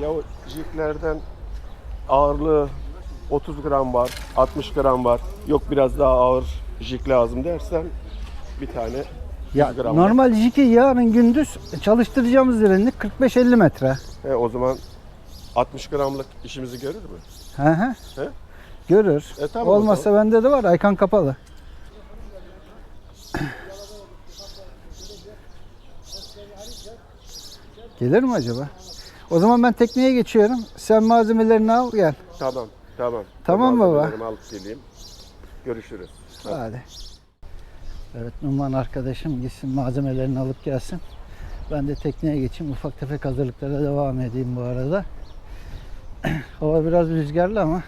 Ya o jiklerden ağırlığı 30 gram var, 60 gram var. Yok biraz daha ağır jik lazım dersen bir tane 100 Ya gram var. normal jiki yarın gündüz çalıştıracağımız derinlik 45-50 metre. He, o zaman 60 gramlık işimizi görür mü? Hı hı. He? Görür. E, tamam Olmazsa bende de var Aykan kapalı. Gelir mi acaba? O zaman ben tekneye geçiyorum. Sen malzemelerini al gel. Tamam, tamam. Tamam Ben baba. malzemelerimi alıp geleyim. Görüşürüz. Hadi. Hadi. Evet Numan arkadaşım gitsin malzemelerini alıp gelsin. Ben de tekneye geçeyim. Ufak tefek hazırlıklara devam edeyim bu arada. Hava biraz rüzgarlı ama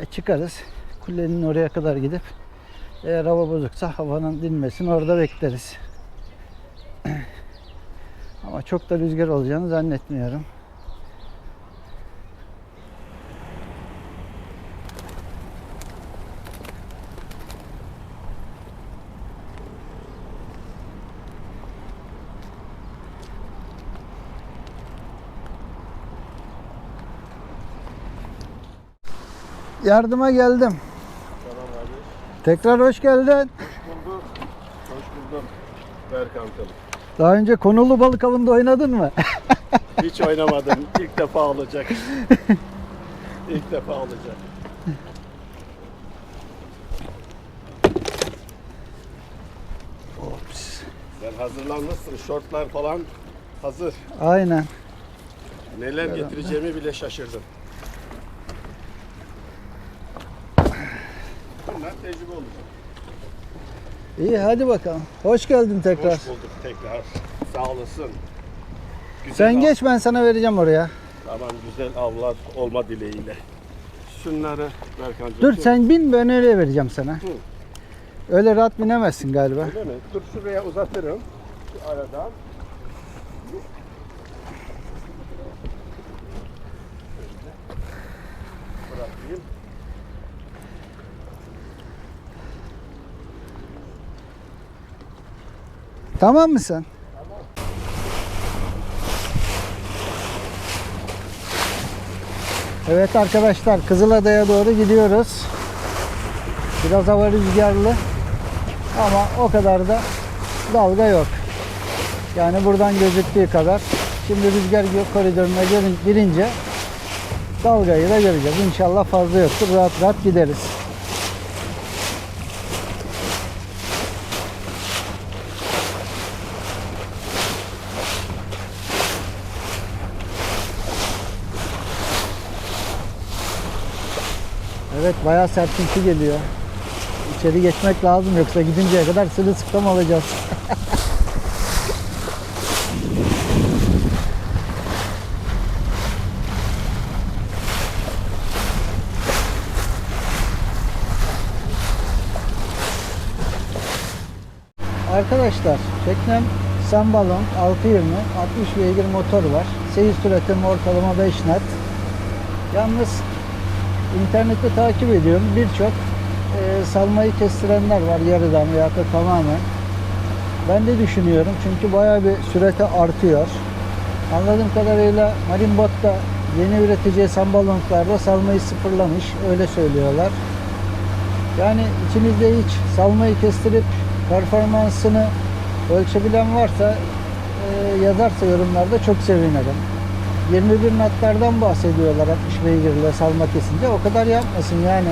e, çıkarız. Kulenin oraya kadar gidip eğer hava bozuksa havanın dinmesin orada bekleriz. Çok da rüzgar olacağını zannetmiyorum. Yardıma geldim. Tamam abi. Tekrar hoş geldin. Hoş bulduk. Hoş buldum. Berkan Kalın. Daha önce konulu balık avında oynadın mı? Hiç oynamadım. İlk defa olacak. İlk defa olacak. Ops. Sen hazırlanmışsın. Şortlar falan hazır. Aynen. Neler getireceğimi bile şaşırdım. Bunlar tecrübe olacak. İyi hadi bakalım. Hoş geldin tekrar. Hoş bulduk tekrar. Sağ olasın. Güzel Sen av- geç ben sana vereceğim oraya. Tamam güzel avlar olma dileğiyle. Şunları Berkancığım. Dur sen bin ben öyle vereceğim sana. Öyle rahat binemezsin galiba. Öyle mi? Dur şuraya uzatırım. Şu aradan. Tamam mısın? Evet arkadaşlar Kızılada'ya doğru gidiyoruz. Biraz hava rüzgarlı ama o kadar da dalga yok. Yani buradan gözüktüğü kadar. Şimdi rüzgar koridoruna girin- girince dalgayı da göreceğiz. İnşallah fazla yoktur. Rahat rahat gideriz. Evet bayağı sertintı geliyor. İçeri geçmek lazım yoksa gidinceye kadar sırılsıklam olacağız. Arkadaşlar teknem Sambalon 620 60 beygir motor var. Seyir süratim ortalama 5 knot. Yalnız İnternette takip ediyorum. Birçok e, salmayı kestirenler var yarıdan veya da tamamen. Ben de düşünüyorum çünkü bayağı bir sürete artıyor. Anladığım kadarıyla Marimbot'ta yeni üreteceği sambalonlarda salmayı sıfırlamış. Öyle söylüyorlar. Yani içinizde hiç salmayı kestirip performansını ölçebilen varsa e, yazarsa yorumlarda çok sevinirim. 21 natlardan bahsediyorlar 60 beygirle salma kesince. O kadar yapmasın yani.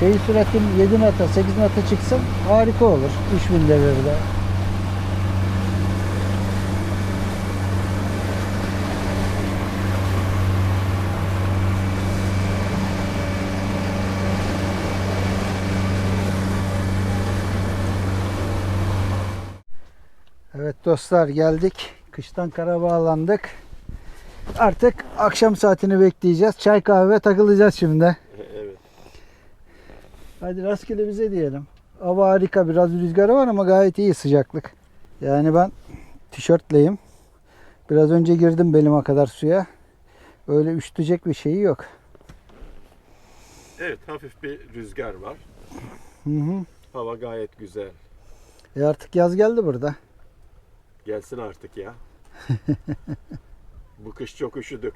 Seyir süratim 7 nata 8 nata çıksın harika olur 3000 devirde. Evet dostlar geldik. Kıştan kara bağlandık. Artık akşam saatini bekleyeceğiz. Çay kahve takılacağız şimdi. Evet. Hadi rastgele bize diyelim. Hava harika. Biraz rüzgarı var ama gayet iyi sıcaklık. Yani ben tişörtleyim. Biraz önce girdim belime kadar suya. Öyle üşütecek bir şeyi yok. Evet hafif bir rüzgar var. Hı hı. Hava gayet güzel. E artık yaz geldi burada. Gelsin artık ya. Bu kış çok üşüdük.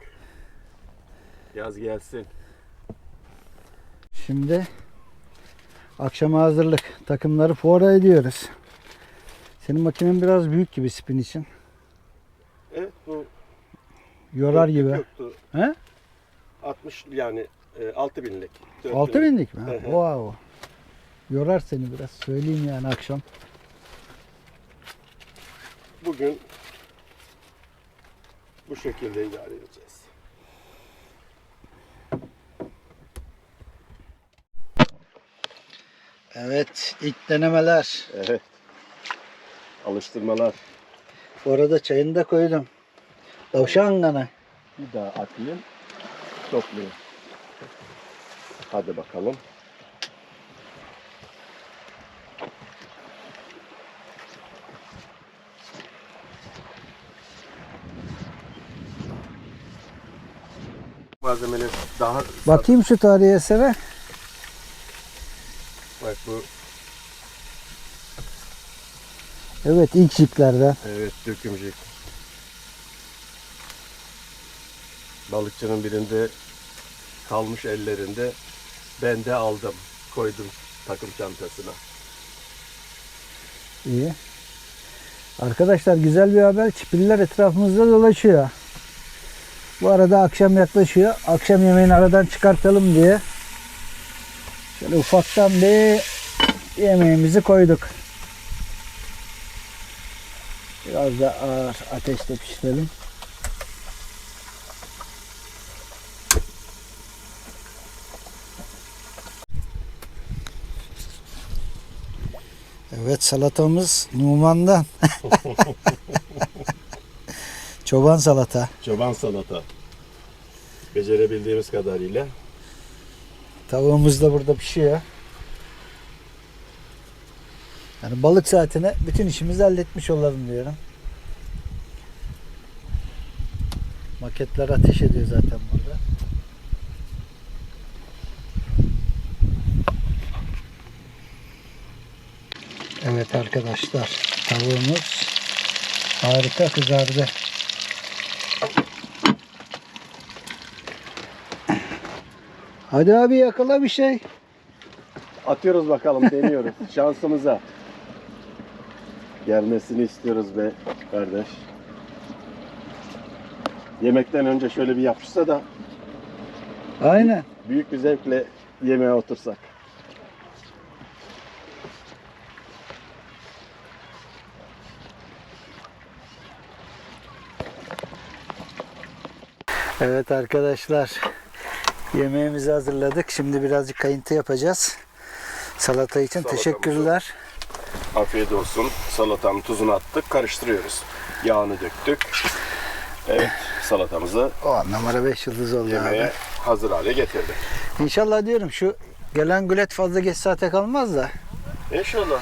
Yaz gelsin. Şimdi akşama hazırlık. Takımları fuara ediyoruz. Senin makinen biraz büyük gibi spin için. Evet bu Yorar gibi. Yoktu. He? 60 yani e, 6000'lik. binlik. Dört 6 binlik. mi? Wow. Yorar seni biraz. Söyleyeyim yani akşam. Bugün bu şekilde idare edeceğiz. Evet. ilk denemeler. Evet. Alıştırmalar. Bu arada çayını da koydum. Tavşan kanı. Bir daha atayım. Toplayayım. Hadi bakalım. Malzemeler daha Bakayım şu tarihi esere. bak bu Evet ilk jiplerden. evet dökümcük. Balıkçının birinde kalmış ellerinde ben de aldım koydum takım çantasına. İyi. Arkadaşlar güzel bir haber. Çipiller etrafımızda dolaşıyor. Bu arada akşam yaklaşıyor. Akşam yemeğini aradan çıkartalım diye. Şöyle ufaktan bir yemeğimizi koyduk. Biraz da ağır ateşte pişirelim. Evet salatamız Numan'dan. Çoban salata. Çoban salata. Becerebildiğimiz kadarıyla. Tavuğumuz da burada pişiyor. Yani balık saatine bütün işimizi halletmiş olalım diyorum. Maketler ateş ediyor zaten burada. Evet arkadaşlar tavuğumuz harika kızardı. Hadi abi yakala bir şey. Atıyoruz bakalım deniyoruz şansımıza. Gelmesini istiyoruz be kardeş. Yemekten önce şöyle bir yapışsa da Aynen. büyük bir zevkle yemeğe otursak. Evet arkadaşlar. Yemeğimizi hazırladık. Şimdi birazcık kayıntı yapacağız. Salata için Salatamızı- teşekkürler. Afiyet olsun. Salatanın tuzunu attık, karıştırıyoruz. Yağını döktük. Evet, salatamızı O numara 5 yıldız oldu yemeğe abi. hazır hale getirdik. İnşallah diyorum şu gelen gület fazla geç saate kalmaz da. İnşallah.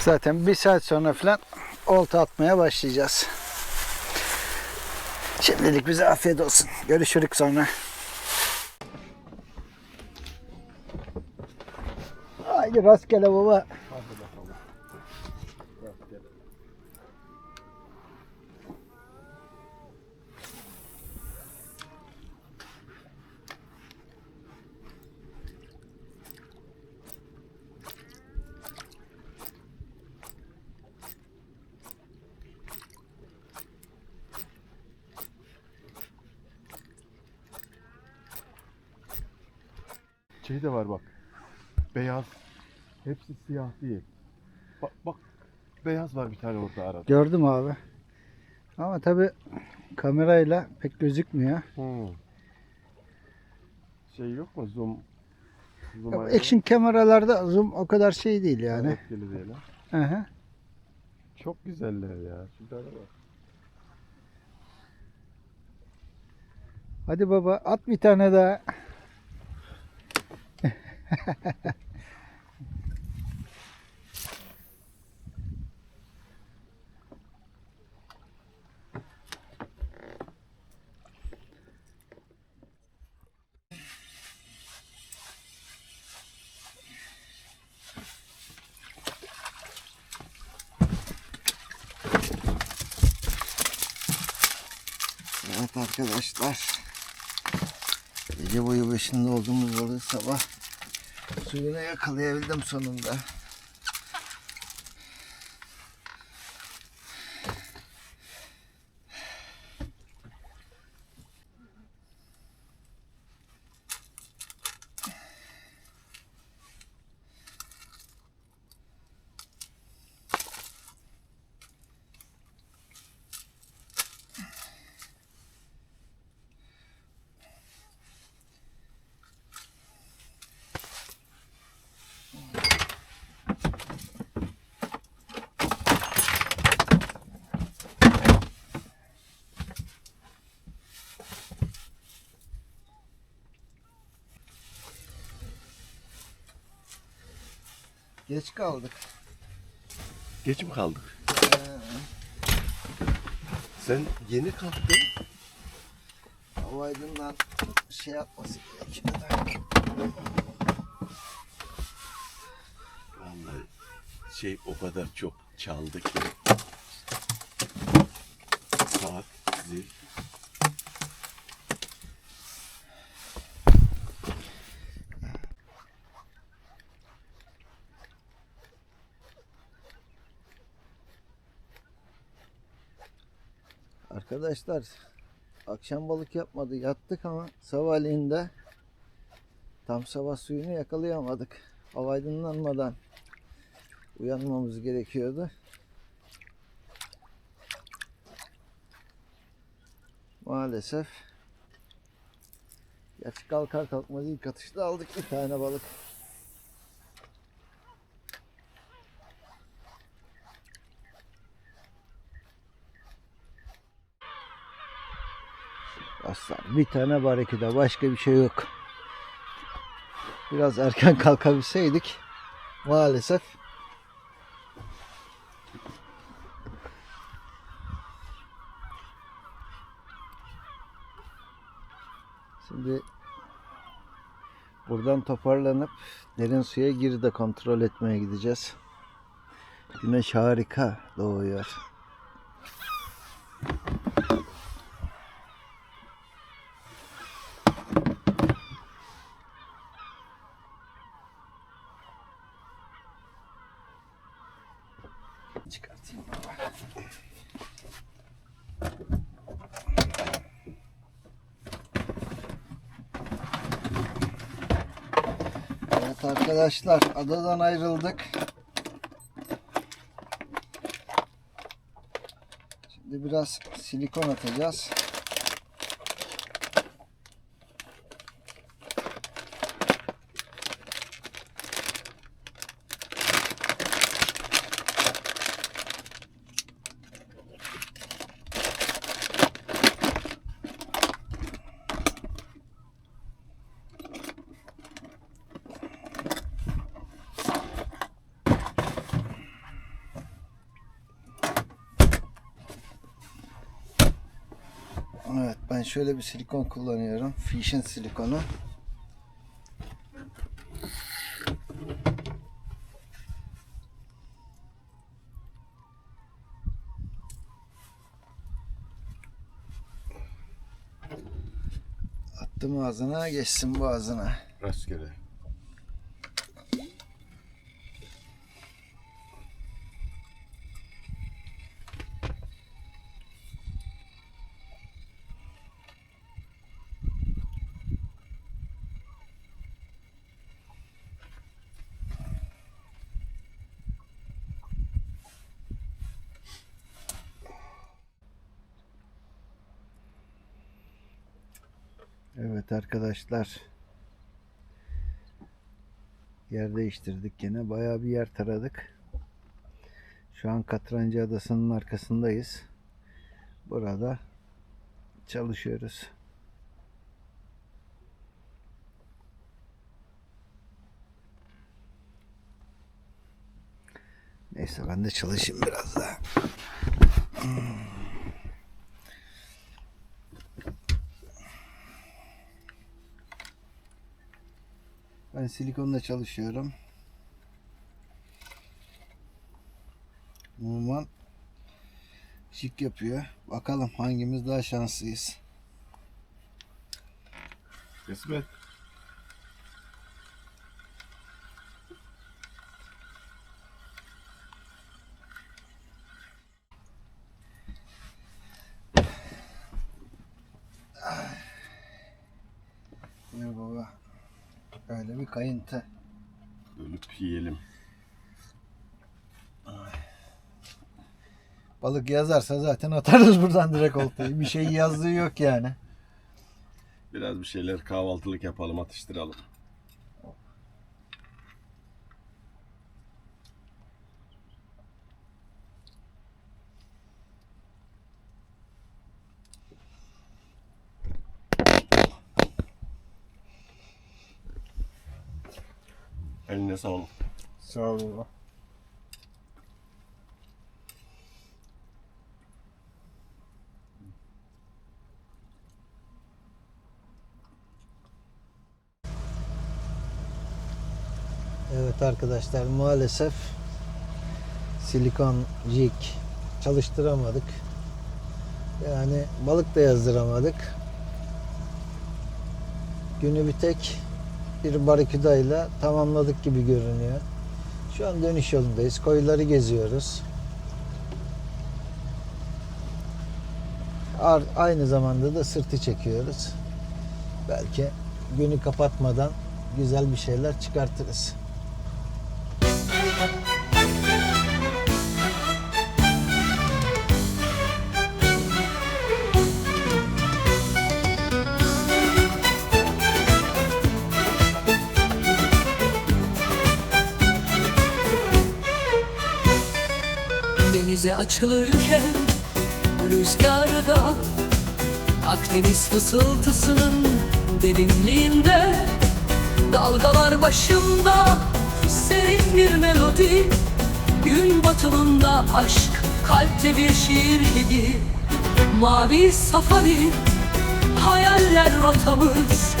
Zaten bir saat sonra falan olta atmaya başlayacağız. Şimdilik bize afiyet olsun. Görüşürük sonra. Haydi rastgele baba. Şey de var bak. Beyaz. Hepsi siyah değil. Bak bak. Beyaz var bir tane orada arada. Gördüm abi. Ama tabi kamerayla pek gözükmüyor. Hmm. Şey yok mu zoom? Zoom Ya? Action kameralarda zoom o kadar şey değil yani. Etkili değil ha. Hı hı. Çok güzeller ya. Şunlara bak. Hadi baba at bir tane daha. Evet arkadaşlar. Gece boyu başında olduğumuz balığı sabah suyuna yakalayabildim sonunda. Geç kaldık. Geç mi kaldık? Sen yeni kalktın. Hava aydınlan şey yapması gerekiyor. Vallahi şey o kadar çok çaldı ki. Saat zil. Arkadaşlar akşam balık yapmadı yattık ama sabahleyin de tam sabah suyunu yakalayamadık. Hava aydınlanmadan uyanmamız gerekiyordu. Maalesef Gerçi kalkar kalkmaz ilk atışta aldık bir tane balık. Aslan bir tane barekide başka bir şey yok. Biraz erken kalkabilseydik maalesef Şimdi buradan toparlanıp derin suya geri de kontrol etmeye gideceğiz. Güneş harika doğuyor. Çıkartayım baba. Evet arkadaşlar adadan ayrıldık. Şimdi biraz silikon atacağız. Evet ben şöyle bir silikon kullanıyorum. Fish'in silikonu. Attım ağzına geçsin boğazına. Rastgele. Evet arkadaşlar. Yer değiştirdik gene. Bayağı bir yer taradık. Şu an Katrancı Adası'nın arkasındayız. Burada çalışıyoruz. Neyse ben de çalışayım biraz daha. Ben silikonla çalışıyorum. Numan şık yapıyor. Bakalım hangimiz daha şanslıyız. Kısmet. Balık yazarsa zaten atarız buradan direkt oltayı. Bir şey yazdığı yok yani. Biraz bir şeyler kahvaltılık yapalım, atıştıralım. Eline sağlık. Sağ ol Evet arkadaşlar maalesef silikon jig çalıştıramadık. Yani balık da yazdıramadık. Günü bir tek bir bariküdayla tamamladık gibi görünüyor. Şu an dönüş yolundayız. Koyları geziyoruz. Aynı zamanda da sırtı çekiyoruz. Belki günü kapatmadan güzel bir şeyler çıkartırız. Açılırken rüzgarda Akdeniz fısıltısının derinliğinde Dalgalar başımda serin bir melodi. Gün batımında aşk kalpte bir şiir gibi. Mavi safari hayaller rotamız.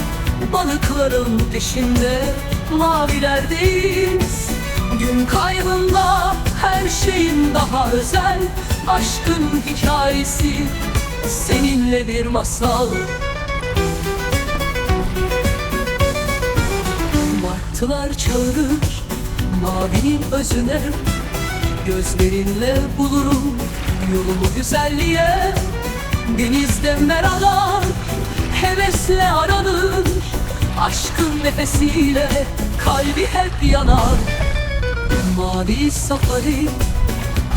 Balıkların peşinde mavilerdeyiz. Gün kaybında her şeyin daha özel Aşkın hikayesi seninle bir masal. Martılar çağırır mavinin özüne Gözlerinle bulurum yolumu güzelliğe. Denizde meralar hevesle aranır Aşkın nefesiyle kalbi hep yanar Mavi safari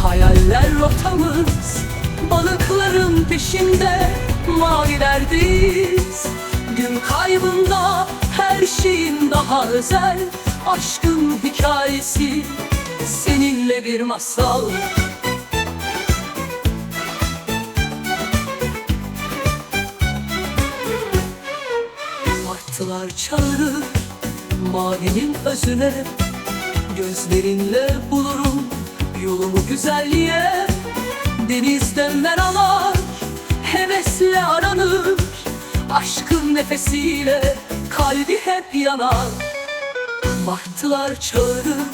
Hayaller rotamız Balıkların peşinde Mavilerdeyiz Gün kaybında her şeyin daha özel Aşkın hikayesi Seninle bir masal. Martılar çağırır Mavinin özüne Gözlerinle bulurum yolumu güzelliğe. Denizden meralar hevesle aranır Aşkın nefesiyle kalbi hep yanar. Martılar çağırır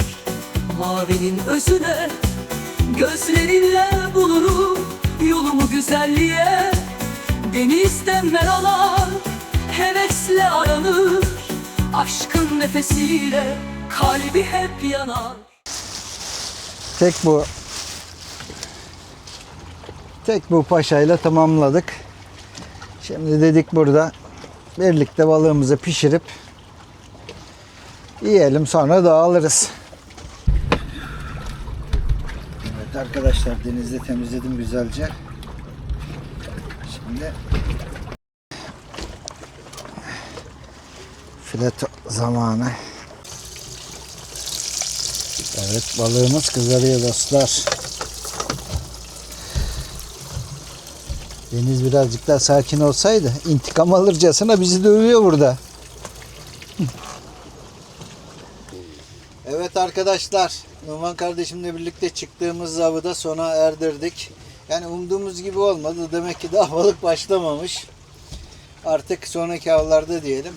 mavinin özüne Gözlerinle bulurum yolumu güzelliğe. Denizden meralar hevesle aranır Aşkın nefesiyle kalbi hep yanar Tek bu tek bu paşayla tamamladık. Şimdi dedik burada birlikte balığımızı pişirip yiyelim sonra dağılırız. Evet arkadaşlar denizde temizledim güzelce. Şimdi fileto zamanı. Evet balığımız kızarıyor dostlar. Deniz birazcık daha sakin olsaydı intikam alırcasına bizi dövüyor burada. Evet arkadaşlar Numan kardeşimle birlikte çıktığımız avı da sona erdirdik. Yani umduğumuz gibi olmadı. Demek ki daha balık başlamamış. Artık sonraki avlarda diyelim.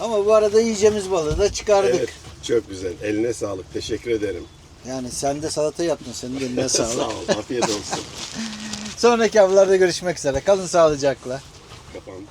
Ama bu arada yiyeceğimiz balığı da çıkardık. Evet, çok güzel. Eline sağlık. Teşekkür ederim. Yani sen de salata yaptın. Senin de eline sağlık. Sağ ol. Afiyet olsun. Sonraki avlarda görüşmek üzere. Kalın sağlıcakla. Kapandı.